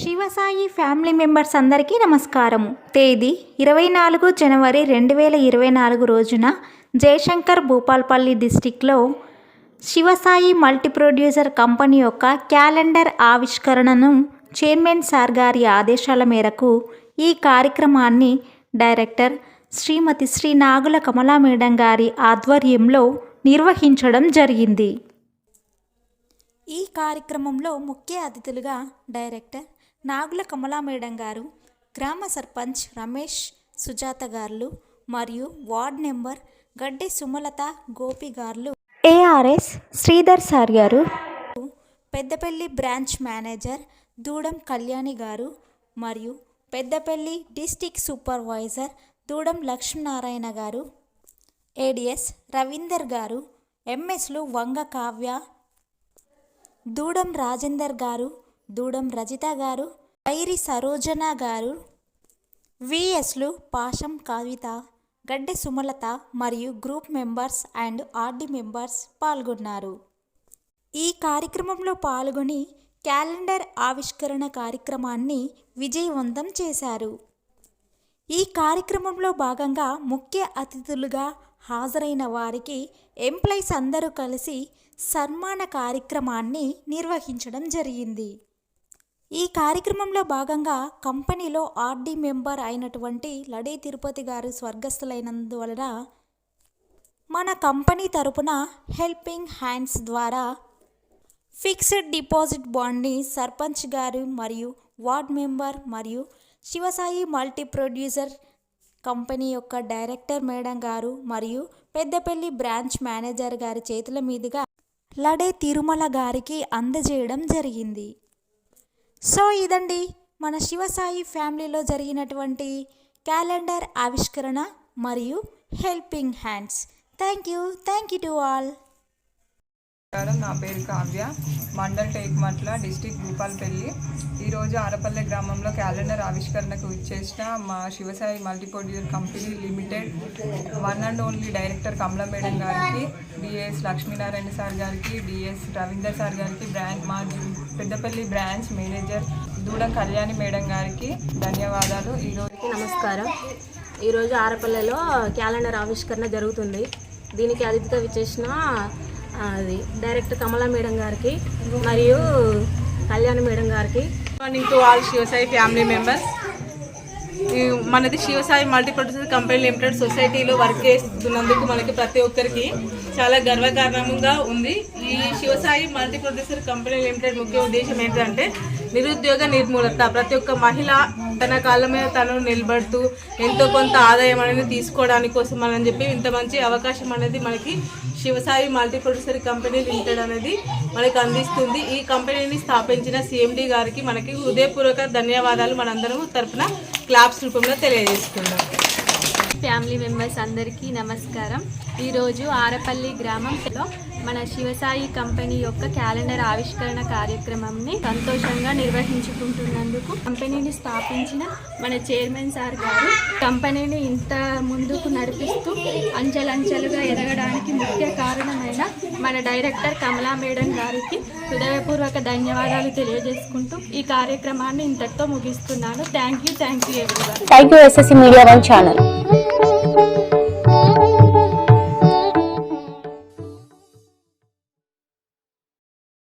Shivasai family members అందరికీ నమస్కారము. తేదీ ఇరవై నాలుగు జనవరి రెండు వేల ఇరవై నాలుగు రోజున జయశంకర్ భూపాల్పల్లి డిస్టిక్లో శివసాయి మల్టీ ప్రొడ్యూసర్ కంపెనీ యొక్క క్యాలెండర్ ఆవిష్కరణను చైర్మన్ సార్ గారి ఆదేశాల మేరకు ఈ కార్యక్రమాన్ని డైరెక్టర్ శ్రీమతి శ్రీ నాగుల కమలా మేడం గారి ఆధ్వర్యంలో నిర్వహించడం జరిగింది. ఈ కార్యక్రమంలో ముఖ్య అతిథులుగా డైరెక్టర్ నాగుల కమలా మేడం గారు గ్రామ సర్పంచ్ రమేష్ సుజాత గారు మరియు వార్డ్ నెంబర్ గడ్డి సుమలత గోపి గారు ఏఆర్ఎస్ శ్రీధర్ సార్ గారు. పెద్దపల్లి బ్రాంచ్ మేనేజర్ దూడం కళ్యాణి గారు మరియు పెద్దపల్లి డిస్టిక్ సూపర్వైజర్ దూడం లక్ష్మీనారాయణ గారు ఏడిఎస్ రవీందర్ గారు ఎంఎస్లు వంగ కావ్య దూడం రాజేందర్ గారు దూడం రజిత గారు వైరి సరోజన గారు విఎస్లు పాషం కవిత గడ్డె సుమలత మరియు group members and RD members పాల్గొన్నారు. ఈ కార్యక్రమంలో పాల్గొని క్యాలెండర్ ఆవిష్కరణ కార్యక్రమాన్ని విజయవంతం చేశారు. ఈ కార్యక్రమంలో భాగంగా ముఖ్య అతిథులుగా హాజరైన వారికి ఎంప్లాయీస్ అందరూ కలిసి సన్మాన కార్యక్రమాన్ని నిర్వహించడం జరిగింది. ఈ కార్యక్రమంలో భాగంగా కంపెనీలో ఆర్డీ మెంబర్ అయినటువంటి లడే తిరుపతి గారు స్వర్గస్థులైనందువలన మన కంపెనీ తరపున హెల్పింగ్ హ్యాండ్స్ ద్వారా ఫిక్స్డ్ డిపాజిట్ బాండ్ని సర్పంచ్ గారు మరియు వార్డ్ మెంబర్ మరియు శివసాయి మల్టీ ప్రొడ్యూసర్ కంపెనీ యొక్క డైరెక్టర్ మేడం గారు మరియు పెద్దపల్లి బ్రాంచ్ మేనేజర్ గారి చేతుల మీదుగా లడే తిరుమల గారికి అందజేయడం జరిగింది. సో ఇదండి మన శివసాయి ఫ్యామిలీలో జరిగినటువంటి క్యాలెండర్ ఆవిష్కరణ మరియు helping hands. Thank you. Thank you to all. నమస్కారం. నా పేరు కావ్య. మండల్ టేక్మట్ల డిస్టిక్ భూపాల్పల్లి. ఈరోజు ఆరపల్లె గ్రామంలో క్యాలెండర్ ఆవిష్కరణకు ఇచ్చేసిన మా Sivasai multi producer company limited one and only director Kamala madam గారికి డిఎస్ లక్ష్మీనారాయణ సార్ గారికి డిఎస్ రవీందర్ సార్ గారికి బ్రాంచ్ మా Peddapalli branch manager Doodam Kalyani madam గారికి ధన్యవాదాలు. ఈరోజు నమస్కారం. ఈరోజు ఆరపల్లెలో క్యాలెండర్ ఆవిష్కరణ జరుగుతుంది. దీనికి అతిథిగా విచ్చేసిన అది డైరెక్ట్ కమలా మేడం గారికి మరియు కళ్యాణ్ మేడం గారికి. Morning to all Sivasai family members ఈ మనది Sivasai multi producer company limited సొసైటీలో వర్క్ చేస్తున్నందుకు మనకి ప్రతి ఒక్కరికి చాలా గర్వకారణంగా ఉంది. ఈ Sivasai multi producer company limited ముఖ్య ఉద్దేశం ఏంటంటే నిరుద్యోగ నిర్మూలత. ప్రతి ఒక్క మహిళ తన కాళ్ళ మీద తను నిలబడుతూ ఎంతో కొంత ఆదాయం అనేది తీసుకోవడానికి కోసం అని చెప్పి ఇంత మంచి అవకాశం అనేది మనకి Sivasai multi producer company limited అనేది మనకి అందిస్తుంది. ఈ కంపెనీని స్థాపించిన సిఎండి గారికి మనకి హృదయపూర్వక ధన్యవాదాలు మనందరం తరపున క్లాప్స్ రూపంలో తెలియజేస్తున్నాం ఫ్యామిలీ మెంబర్స్ అందరికీ నమస్కారం. ఈరోజు ఆరపల్లి గ్రామంలో మన శివసాయి కంపెనీ యొక్క క్యాలెండర్ ఆవిష్కరణ కార్యక్రమంని సంతోషంగా నిర్వహించుకుంటున్నందుకు కంపెనీని స్థాపించిన మన చైర్మన్ సార్ గారు కంపెనీని ఇంత ముందుకు నడిపిస్తూ అంచెలంచెలుగా ఎదగడానికి ముఖ్య కారణమైన మన డైరెక్టర్ కమలా మేడం గారికి హృదయపూర్వక ధన్యవాదాలు తెలియజేసుకుంటూ ఈ కార్యక్రమాన్ని ఇంతటితో ముగిస్తున్నాను. Thank you thank you everyone. Thank.